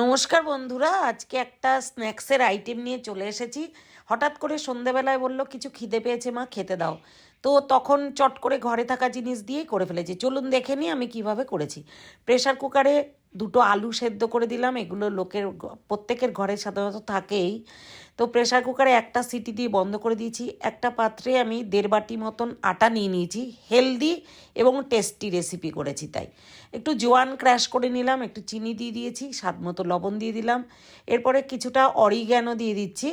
নমস্কার বন্ধুরা, আজকে একটা স্ন্যাক্সের আইটেম নিয়ে চলে এসেছি। হঠাৎ করে সন্ধেবেলায় বলল, কিছু খিদে পেয়েছে মা, খেতে দাও। তো তখন চট করে ঘরে থাকা জিনিস দিয়েই করে ফেলেছি। চলুন দেখে নিই আমি কীভাবে করেছি। প্রেশার কুকারে দুটো আলু সেদ্ধ করে দিলাম, এগুলো লোকের প্রত্যেকের ঘরে সাধারণত থাকেই। তো প্রেশার কুকারে একটা সিটি দিয়ে বন্ধ করে দিয়েছি, একটা পাত্রে আমি দেড় বাটি মতন আটা নিয়ে নিয়েছি, হেলদি এবং টেস্টি রেসিপি করেছি তাই। একটু জোয়ান ক্র্যাশ করে নিলাম, একটু চিনি দিয়ে দিয়েছি, স্বাদ মতো লবণ দিয়ে দিলাম। এরপরে কিছুটা অরিগ্যানো দিয়ে দিচ্ছি,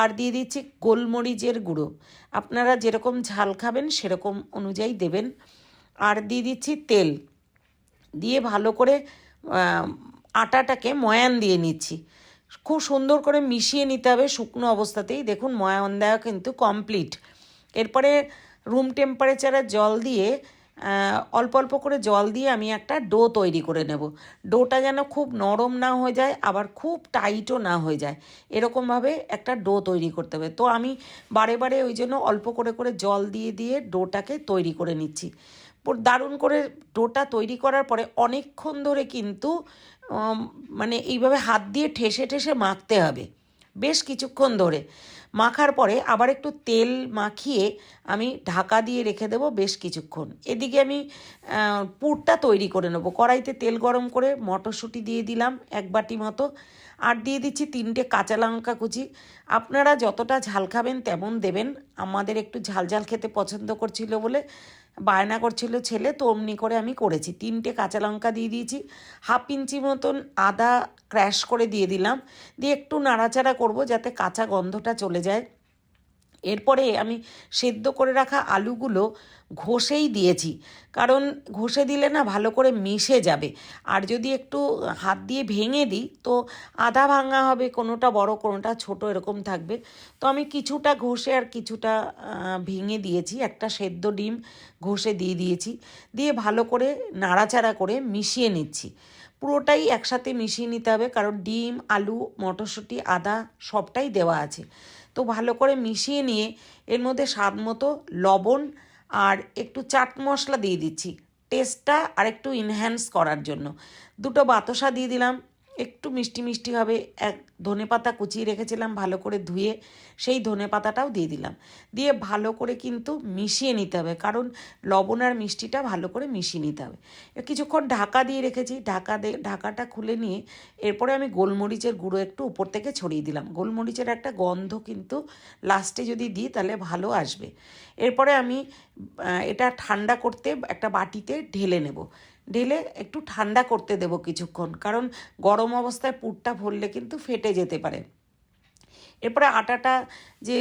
আর দিয়ে দিচ্ছি গোলমরিচের গুঁড়ো। আপনারা যেরকম ঝাল খাবেন সেরকম অনুযায়ী দেবেন। আর দিয়ে দিচ্ছি তেল। দিয়ে ভালো করে আটাটাকে ময়ান দিয়ে নিচ্ছি। খুব সুন্দর করে মিশিয়ে নিতে হবে শুকনো অবস্থাতেই। দেখুন, ময়ান দেওয়া কিন্তু কমপ্লিট এরপরে রুম টেম্পারেচারে জল দিয়ে অল্প অল্প করে জল দিয়ে আমি একটা ডো তৈরি করে নেব। ডোটা যেন খুব নরম না হয়ে যায়, আবার খুব টাইটও না হয়ে যায়। এরকমভাবে একটা ডো তৈরি করতে হবে। তো আমি বারে বারে ওই জন্য অল্প করে করে জল দিয়ে দিয়ে ডোটাকে তৈরি করে নিচ্ছি। দারুণ করে ডোটা তৈরি করার পরে অনেকক্ষণ ধরে কিন্তু মানে এইভাবে হাত দিয়ে ঠেসে ঠেসে মাখতে হবে। বেশ কিছুক্ষণ ধরে। মাখার পরে আবার একটু তেল মাখিয়ে আমি ঢাকা দিয়ে রেখে দেবো বেশ কিছুক্ষণ। এদিকে আমি পুরটা তৈরি করে নেব। কড়াইতে তেল গরম করে মটরশুঁটি দিয়ে দিলাম এক বাটি মতো। আর দিয়ে দিচ্ছি তিনটে কাঁচা লঙ্কা কুচি। আপনারা যতটা ঝাল খাবেন তেমন দেবেন। আমাদের একটু ঝাল ঝাল খেতে পছন্দ করছিল বলে বায়না করছিল ছেলে, তো অমনি করে আমি করেছি। তিনটে কাঁচা লঙ্কা দিয়ে দিয়েছি, হাফ ইঞ্চি মতন আদা ক্র্যাশ করে দিয়ে দিলাম। দিয়ে একটু নাড়াচাড়া করব যাতে কাঁচা গন্ধটা চলে যায়। এরপরে আমি সেদ্ধ করে রাখা আলুগুলো ঘষেই দিয়েছি। কারণ ঘষে দিলে না ভালো করে মিশে যাবে। আর যদি একটু হাত দিয়ে ভেঙে দিই, তো আধা ভাঙা হবে, কোনোটা বড়, কোনোটা ছোট, এরকম থাকবে। তো আমি কিছুটা ঘষে আর কিছুটা ভেঙে দিয়েছি। একটা সেদ্ধ ডিম ঘষে দিয়ে দিয়েছি। দিয়ে ভালো করে নাড়াচাড়া করে মিশিয়ে নিচ্ছি। পুরোটাই একসাথে মিশিয়ে নিতে হবে, কারণ ডিম, আলু, মটরশুঁটি, আদা সবটাই দেওয়া আছে। তো ভালো করে মিশিয়ে নিয়ে এর মধ্যে স্বাদ মতো লবণ আর একটু চাট মশলা দিয়ে দিচ্ছি। টেস্টটা আর একটু ইনহ্যান্স করার জন্য। দুটো বাতাসা দিয়ে দিলাম। একটু মিষ্টি মিষ্টি হবে। এক ধনে পাতা কুচিয়ে রেখেছিলাম ভালো করে ধুয়ে, সেই ধনে পাতাটাও দিয়ে দিলাম। দিয়ে ভালো করে কিন্তু মিশিয়ে নিতে হবে, কারণ লবণ আর মিষ্টিটা ভালো করে মিশিয়ে নিতে হবে। কিছুক্ষণ ঢাকা দিয়ে রেখেছি, ঢাকা দিয়ে, ঢাকাটা খুলে নিয়ে এরপরে আমি গোলমরিচের গুঁড়ো একটু উপর থেকে ছড়িয়ে দিলাম। গোলমরিচের একটা গন্ধ কিন্তু লাস্টে যদি দিই তাহলে ভালো আসবে। এরপরে আমি এটা ঠান্ডা করতে একটা বাটিতে ঢেলে নেব। ঢেলে একটু ঠান্ডা করতে দেব কিছুক্ষণ। কারণ গরম অবস্থায় পুরটা ভরলে কিন্তু ফেটে যেতে পারে। এরপরে আটাটা যে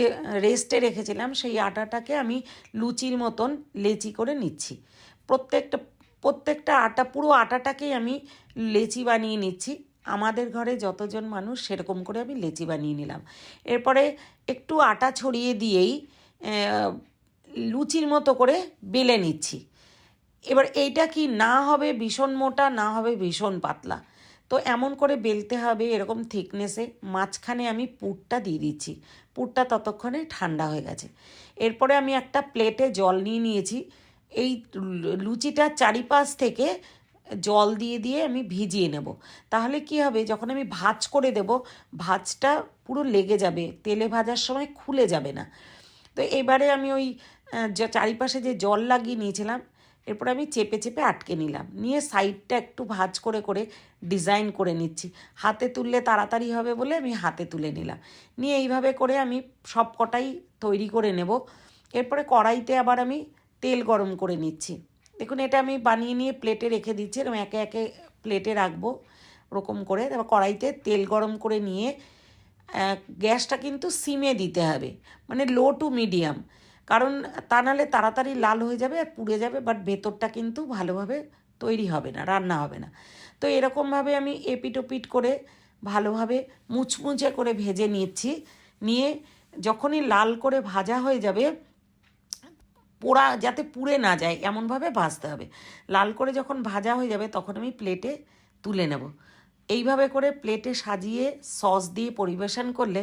রেস্টে রেখেছিলাম, সেই আটাটাকে আমি লুচির মতন লেচি করে নিচ্ছি। প্রত্যেকটা প্রত্যেকটা আটা, পুরো আটাটাকেই আমি লেচি বানিয়ে নিচ্ছি। আমাদের ঘরে যতজন মানুষ সেরকম করে আমি লেচি বানিয়ে নিলাম। এরপরে একটু আটা ছড়িয়ে দিয়েই লুচির মতো করে বেলে নিচ্ছি। এবার এইটা কি না হবে ভীষণ মোটা, না হবে ভীষণ পাতলা? তো এমন করে বেলতে হবে এরকম থিকনেসে মাঝখানে আমি পুরটা দিয়ে দিচ্ছি। পুরটা ততক্ষণে ঠান্ডা হয়ে গেছে। এরপরে আমি একটা প্লেটে জল নিয়ে নিয়েছি। এই লু- লুচিটার চারিপাশ থেকে জল দিয়ে দিয়ে আমি ভিজিয়ে নেব। তাহলে কি হবে, যখন আমি ভাজ করে দেব, ভাজটা পুরো লেগে যাবে। তেলে ভাজার সময় খুলে যাবে না। তো এবারে আমি ওই চারিপাশে যে জল লাগিয়ে নিয়েছিলাম এরপর আমি চেপে চেপে আটকে নিলাম। নিয়ে সাইডটা একটু ভাজ করে করে ডিজাইন করে নিচ্ছি। হাতে তুললে তাড়াতাড়ি হবে বলে আমি হাতে তুলে নিলাম। নিয়ে এইভাবে করে আমি সব কটাই তৈরি করে নেব। এরপরে কড়াইতে আবার আমি তেল গরম করে নিচ্ছি। দেখুন, এটা আমি বানিয়ে নিয়ে প্লেটে রেখে দিচ্ছি। এরকম একে একে প্লেটে রাখব ওরকম করে। তারপর কড়াইতে তেল গরম করে নিয়ে গ্যাসটা কিন্তু সিমে দিতে হবে। মানে লো টু মিডিয়াম কারণ তা নাহলে তাড়াতাড়ি লাল হয়ে যাবে আর পুড়ে যাবে বাট ভেতরটা কিন্তু ভালোভাবে তৈরি হবে না, রান্না হবে না। তো এরকমভাবে আমি এপিট ওপিট করে ভালোভাবে মুচমুচে করে ভেজে নিচ্ছি। নিয়ে যখনই লাল করে ভাজা হয়ে যাবে, পোড়া যাতে পুড়ে না যায়, এমনভাবে ভাজতে হবে। লাল করে যখন ভাজা হয়ে যাবে, তখন আমি প্লেটে তুলে নেব। এইভাবে করে প্লেটে সাজিয়ে সস দিয়ে পরিবেশন করলে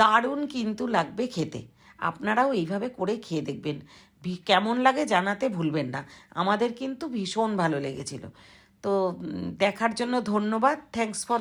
দারুণ কিন্তু লাগবে খেতে। আপনারাও এইভাবে করে খেয়ে দেখবেন। কেমন লাগে জানাতে ভুলবেন না। আমাদের কিন্তু ভীষণ ভালো লেগেছিল। তো দেখার জন্য ধন্যবাদ। Thanks for